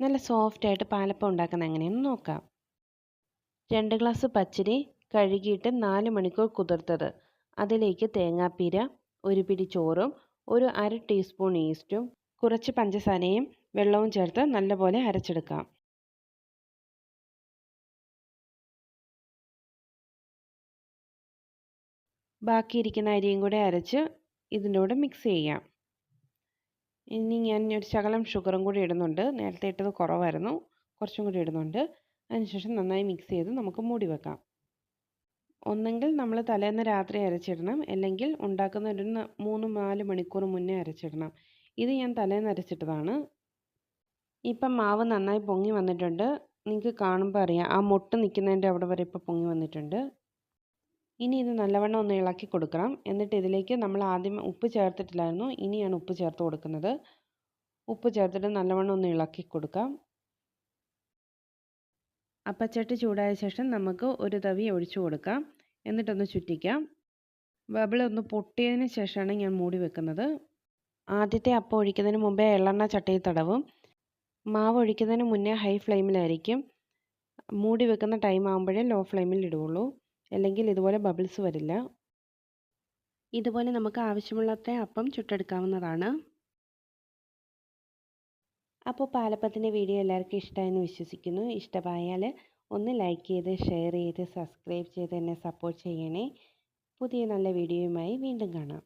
നല്ല സോഫ്റ്റായിട്ട് പാലപ്പം ഉണ്ടാക്കുന്ന എങ്ങനെയെന്ന് നോക്കാം. രണ്ട് ഗ്ലാസ് പച്ചരി കഴുകിയിട്ട് നാല് മണിക്കൂർ കുതിർത്തത്. അതിലേക്ക് തേങ്ങാപ്പീര ഒരു പിടി ചോറും ഒരു അര ടീസ്പൂൺ ഈസ്റ്റും കുറച്ച് പഞ്ചസാരയും വെള്ളവും ചേർത്ത് നല്ലപോലെ അരച്ചെടുക്കാം. ബാക്കിയിരിക്കുന്ന അരിയും കൂടെ അരച്ച് ഇതിന്റെ കൂടെ മിക്സ് ചെയ്യാം. ഇനി ഞാൻ ഒരു ശകലം ഷുഗറും കൂടി ഇടുന്നുണ്ട്. നേരത്തെ ഇട്ടത് കുറവായിരുന്നു. കുറച്ചും കൂടി ഇടുന്നുണ്ട്. അതിനുശേഷം നന്നായി മിക്സ് ചെയ്ത് നമുക്ക് മൂടി വെക്കാം. ഒന്നെങ്കിൽ നമ്മൾ തലേന്ന് രാത്രി അരച്ചിടണം. അല്ലെങ്കിൽ ഉണ്ടാക്കുന്ന ഒരു മൂന്ന് നാല് മണിക്കൂർ മുന്നേ അരച്ചിടണം. ഇത് ഞാൻ തലേന്ന് അരച്ചിട്ടതാണ്. ഇപ്പം മാവ് നന്നായി പൊങ്ങി വന്നിട്ടുണ്ട്. നിങ്ങൾക്ക് കാണുമ്പോൾ അറിയാം. ആ മുട്ട് നിൽക്കുന്നതിന്റെ അവിടെ വരെ ഇപ്പോൾ പൊങ്ങി വന്നിട്ടുണ്ട്. ഇനി ഇത് നല്ലവണ്ണം ഒന്ന് ഇളക്കി കൊടുക്കണം. എന്നിട്ട് ഇതിലേക്ക് നമ്മൾ ആദ്യം ഉപ്പ് ചേർത്തിട്ടില്ലായിരുന്നു. ഇനിയാണ് ഉപ്പ് ചേർത്ത് കൊടുക്കുന്നത്. ഉപ്പ് ചേർത്തിട്ട് നല്ലവണ്ണം ഒന്ന് ഇളക്കി കൊടുക്കാം. അപ്പച്ചട്ടി ചൂടായ ശേഷം നമുക്ക് ഒരു തവി ഒഴിച്ചു കൊടുക്കാം. എന്നിട്ടൊന്ന് ചുറ്റിക്കാം. ബബിൾ ഒന്ന് പൊട്ടിയതിന് ശേഷമാണ് ഞാൻ മൂടി വെക്കുന്നത്. ആദ്യത്തെ അപ്പം ഒഴിക്കുന്നതിന് മുമ്പേ എള്ളെണ്ണ ചട്ടിയിൽ തടവും. മാവ് ഒഴിക്കുന്നതിന് മുന്നേ ഹൈ ഫ്ലെയിമിലായിരിക്കും. മൂടി വെക്കുന്ന ടൈം ആകുമ്പോഴേ ലോ ഫ്ലെയിമിൽ ഇടുകയുള്ളൂ അല്ലെങ്കിൽ ഇതുപോലെ ബബിൾസ് വരില്ല. ഇതുപോലെ നമുക്ക് ആവശ്യമുള്ളത്ര അപ്പം ചുട്ടെടുക്കാവുന്നതാണ്. അപ്പോൾ പാലപ്പത്തിന്റെ വീഡിയോ എല്ലാവർക്കും ഇഷ്ടമായെന്ന് വിശ്വസിക്കുന്നു. ഇഷ്ടമായാൽ ഒന്ന് ലൈക്ക് ചെയ്ത് ഷെയർ ചെയ്ത് സബ്സ്ക്രൈബ് ചെയ്ത് എന്നെ സപ്പോർട്ട് ചെയ്യണേ. പുതിയ നല്ല വീഡിയോയുമായി വീണ്ടും കാണാം.